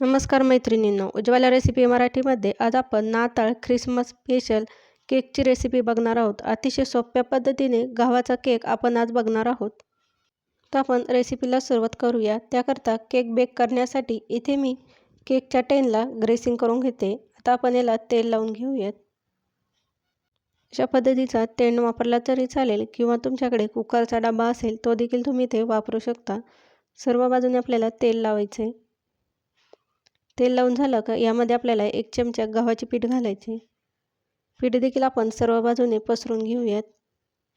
नमस्कार मैत्रिणींनो उज्ज्वला रेसिपी मराठीमध्ये आज आपण नाताळ ख्रिसमस स्पेशल केकची रेसिपी बघणार आहोत. अतिशय सोप्या पद्धतीने गव्हाचा केक आपण आज बघणार आहोत. तर आपण रेसिपीला सुरुवात करूया. त्याकरता केक बेक करण्यासाठी इथे मी केकच्या टेनला ग्रेसिंग करून घेते. आता आपण याला तेल लावून घेऊयात. अशा पद्धतीचा टेन वापरला तरी चालेल किंवा तुमच्याकडे कुकरचा डबा असेल तो देखील तुम्ही इथे वापरू शकता. सर्व बाजूने आपल्याला तेल लावायचे. तेल लावून झालं का यामध्ये आपल्याला एक चमचा गव्हाचे पीठ घालायचे. पीठ देखील आपण सर्व बाजूने पसरून घेऊयात.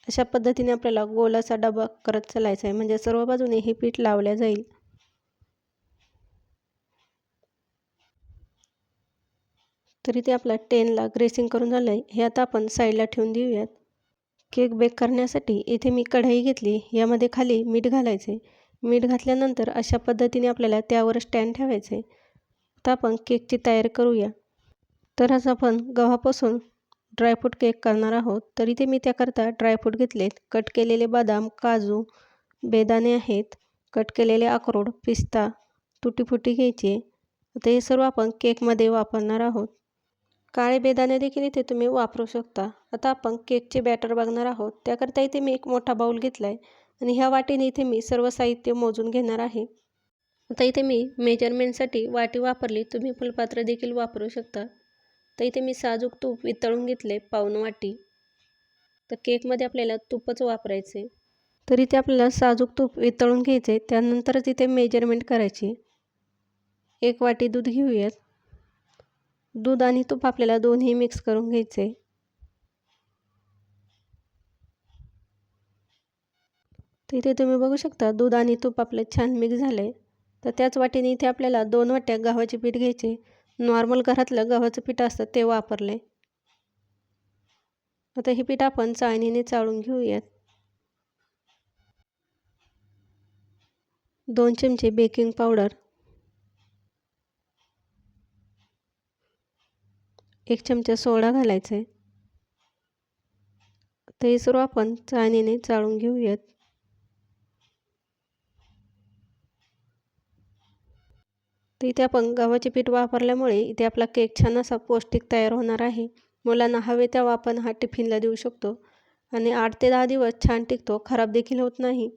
अशा पद्धतीने आपल्याला गोलाचा डबा करत चालायचा आहे म्हणजे सर्व बाजूने हे पीठ लावल्या जाईल. तरी ते आपला टेनला ग्रेसिंग करून झालं आहे हे आता आपण साईडला ठेवून देऊयात. केक बेक करण्यासाठी इथे मी कढई घेतली यामध्ये खाली मीठ घालायचे. मीठ घातल्यानंतर अशा पद्धतीने आपल्याला त्यावर स्टँड ठेवायचे. आता आपण केकची तयारी करूया. तर आज आपण गव्हापासून ड्रायफ्रूट केक करणार आहोत. तर इथे मी त्याकरता ड्रायफ्रूट घेतलेत. कट केलेले बदाम काजू बेदाणे आहेत. कट केलेले अक्रोड पिस्ता तुटीफुटी घ्यायचे. आता हे सर्व आपण केकमध्ये वापरणार आहोत. काळे बेदाणे देखील इथे तुम्ही वापरू शकता. आता आपण केकचे बॅटर बघणार आहोत. त्याकरता इथे मी एक मोठा बाऊल घेतला आहे आणि ह्या वाटीने इथे मी सर्व साहित्य मोजून घेणार आहे. आता इथे मी मेजरमेंटसाठी वाटी वापरली. तुम्ही फुलपात्र देखील वापरू शकता. तर इथे मी साजूक तूप वितळून घेतले पाऊन वाटी. तर केकमध्ये आपल्याला तूपच वापरायचे. तर इथे आपल्याला साजूक तूप वितळून घ्यायचे त्यानंतरच इथे मेजरमेंट करायची. एक वाटी दूध घेऊयात. दूध आणि तूप आपल्याला दोन्ही मिक्स करून घ्यायचे. तर इथे तुम्ही बघू शकता दूध आणि तूप आपले छान मिक्स झाले तर त्याच वाटीने इथे आपल्याला दोन वाट्या गव्हाचे पीठ घ्यायचे. नॉर्मल घरातलं गव्हाचं पीठ असतं ते वापरले. आता हे पीठ आपण चाळणीने चाळून घेऊयात. दोन चमचे बेकिंग पावडर एक चमचा सोडा घालायचा आहे. तर हे सर्व आपण चाळणीने चाळून घेऊयात. तर इथे आपण गव्हाचे पीठ वापरल्यामुळे इथे आपला केक छान असा पौष्टिक तयार होणार आहे. मुलांना हवे तेव्हा आपण हा टिफिनला देऊ शकतो. आणि आठ ते दहा दिवस छान टिकतो खराब देखील होत नाही.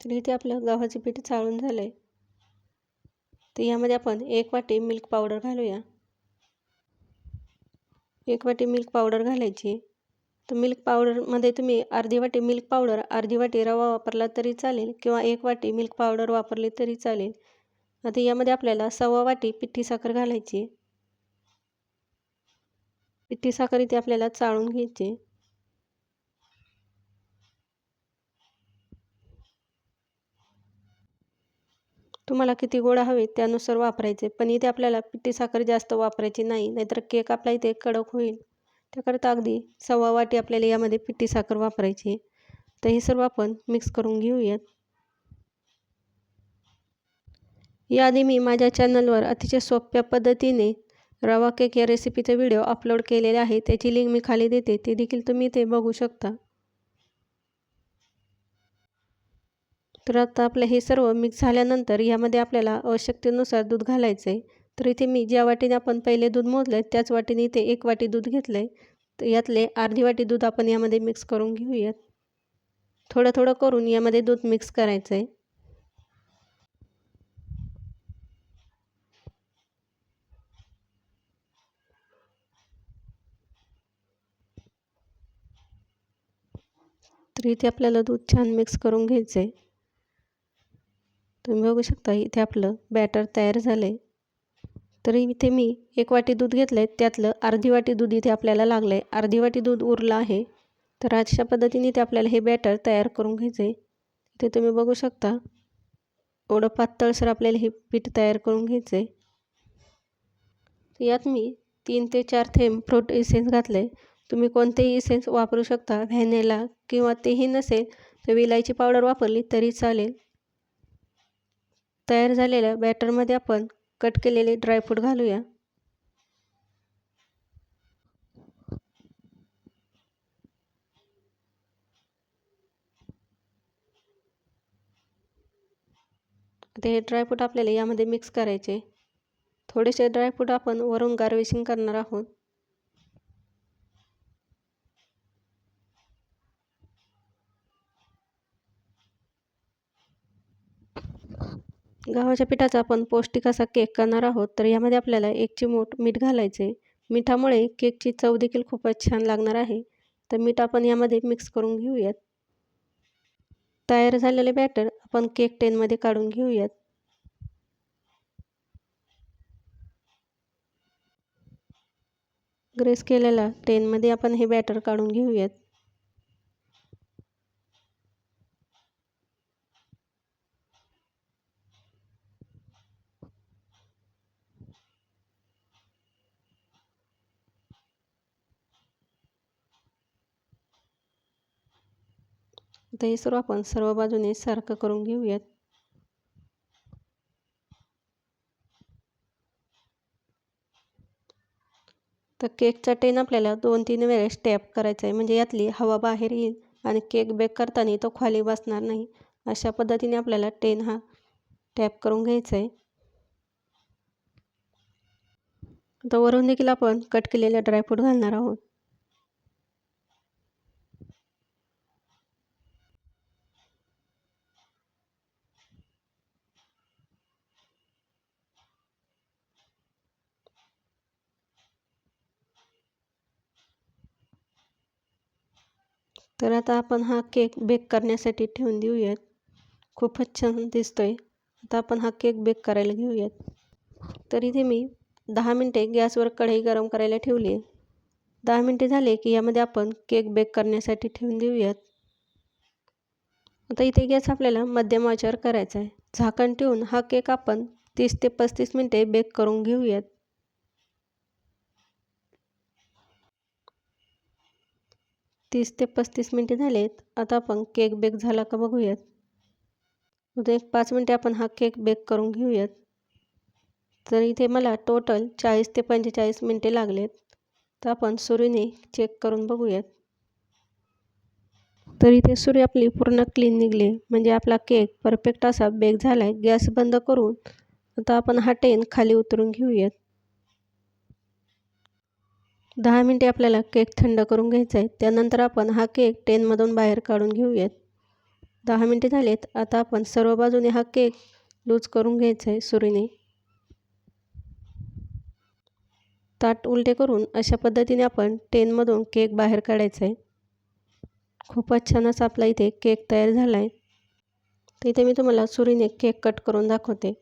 तर इथे आपलं गव्हाचे पीठ चाळून झालं आहे तर यामध्ये आपण एक वाटी मिल्क पावडर घालूया. एक वाटी मिल्क पावडर घालायची. तर मिल्क पावडरमध्ये तुम्ही अर्धी वाटी मिल्क पावडर अर्धी वाटी रवा वापरला तरी चालेल किंवा एक वाटी मिल्क पावडर वापरली तरी चालेल. आता यामध्ये आपल्याला सव्वा वाटी पिठी साखर घालायची. पिठी साखर इथे आपल्याला चाळून घ्यायची. तुम्हाला किती गोळा हवे त्यानुसार वापरायचे पण इथे आपल्याला पिठी साखर जास्त वापरायची नाही नाहीतर केक आपला इथे कडक होईल. त्याकरता अगदी सव्वा वाटी आपल्याला यामध्ये पिठी साखर वापरायची तर हे सर्व आपण मिक्स करून घेऊयात. याआधी मी माझ्या चॅनलवर अतिशय सोप्या पद्धतीने रवा केक या रेसिपीचा व्हिडिओ अपलोड केलेला आहे त्याची लिंक मी खाली देते. ते देखील तुम्ही ते बघू शकता. तर आता आपलं हे सर्व मिक्स झाल्यानंतर यामध्ये आपल्याला आवश्यकतेनुसार दूध घालायचं आहे तर इथे मी ज्या वाटीने आपण पहिले दूध मोजलं त्याच वाटीने इथे एक वाटी दूध घेतलं आहे तर यातले अर्धी वाटी दूध आपण यामध्ये मिक्स करून घेऊयात. थोडं थोडं करून यामध्ये दूध मिक्स करायचं आहे तर इथे आपल्याला दूध छान मिक्स करून घ्यायचं आहे तुम्ही बघू शकता इथे आपलं बॅटर तयार झालं आहे तरी इथे मी एक वाटी दूध घेतलं आहे त्यातलं अर्धी वाटी दूध इथे आपल्याला लागलं आहे अर्धी वाटी दूध उरलं आहे तर अशा पद्धतीने इथे आपल्याला हे बॅटर तयार करून घ्यायचं आहे इथे तुम्ही बघू शकता एवढं पातळसर आपल्याला हे पीठ तयार करून घ्यायचं आहे यात मी तीन ते चार थेंब फ्रूट इसेन्स घातलं आहे तुम्ही कोणतेही इसेन्स वापरू शकता व्हॅनेला किंवा तेही नसेल तर विलायची पावडर वापरली तरी चालेल. तयार झालेल्या बॅटरमध्ये आपण कट केलेले ड्रायफ्रूट घालूया. आता हे ड्रायफ्रूट आपल्याला यामध्ये मिक्स करायचे. थोडेसे ड्रायफ्रूट आपण वरून गार्विशिंग करणार आहोत. गव्हाच्या पिठाचा आपण पौष्टिक असा केक करणार आहोत तर यामध्ये आपल्याला एक चिमूट मीठ घालायचे. मिठामुळे केकची चव देखील खूपच छान लागणार आहे. तर मीठ आपण यामध्ये मिक्स करून घेऊयात. तयार झालेले बॅटर आपण केक टेनमध्ये काढून घेऊयात. ग्रेस केलेला टेनमध्ये आपण हे बॅटर काढून घेऊयात. आता हे सर्व आपण सर्व बाजूने सारखं करून घेऊयात. तर केकचा टेन आपल्याला दोन तीन वेळेस टॅप करायचा आहे. म्हणजे यातली हवा बाहेर येईल आणि केक बेक करताना तो खाली बसणार नाही. अशा पद्धतीने आपल्याला टेन हा टॅप करून घ्यायचा आहे. आता वरून देखील आपण कट केलेलं ड्रायफ्रूट घालणार आहोत. तर आता आपण हा केक बेक करण्यासाठी ठेवून देऊयात. खूपच छान दिसतो आहे आता आपण हा केक बेक करायला घेऊयात. तर इथे मी दहा मिनटे गॅसवर कढई गरम करायला ठेवली आहे. दहा मिनटे झाले की यामध्ये आपण केक बेक करण्यासाठी ठेवून देऊयात. आता इथे गॅस आपल्याला मध्यम आचर करायचा आहे. झाकण ठेवून हा केक आपण तीस ते पस्तीस मिनटे बेक करून घेऊयात. तीस ते पस्तीस मिनटे झालेत. आता आपण केक बेक झाला का बघूयात. उद्या एक पाच मिनटे आपण हा केक बेक करून घेऊयात. तर इथे मला टोटल चाळीस ते पंचेचाळीस मिनटे लागलेत. तर आपण सुरीने चेक करून बघूयात. तर इथे सुरी आपली पूर्ण क्लीन निघली. म्हणजे आपला केक परफेक्ट असा बेक झाला आहे गॅस बंद करून आता आपण हा टेन खाली उतरून घेऊयात. दहा मिनटे आपल्याला केक थंड करून घ्यायचा आहे. त्यानंतर आपण हा केक टेनमधून बाहेर काढून घेऊयात. दहा मिनटे झालेत. आता आपण सर्व बाजूने हा केक लूज करून घ्यायचा आहे सुरीने. ताट उलटे करून अशा पद्धतीने आपण टेनमधून केक बाहेर काढायचा आहे. खूपच छान असा आपला इथे केक तयार झाला आहे तर इथे मी तुम्हाला सुरीने केक कट करून दाखवते.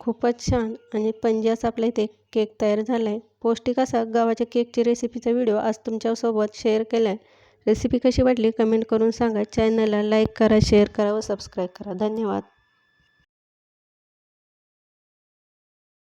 खूपच छान. आणि पंजास आपल्या इथे केक तयार झाला आहे पौष्टिक असा गावाच्या केकची रेसिपीचा व्हिडिओ आज तुमच्यासोबत शेअर केला आहे रेसिपी कशी वाटली? कमेंट करून सांगा. चॅनलला लाईक करा शेअर करा व सबस्क्राईब करा. धन्यवाद.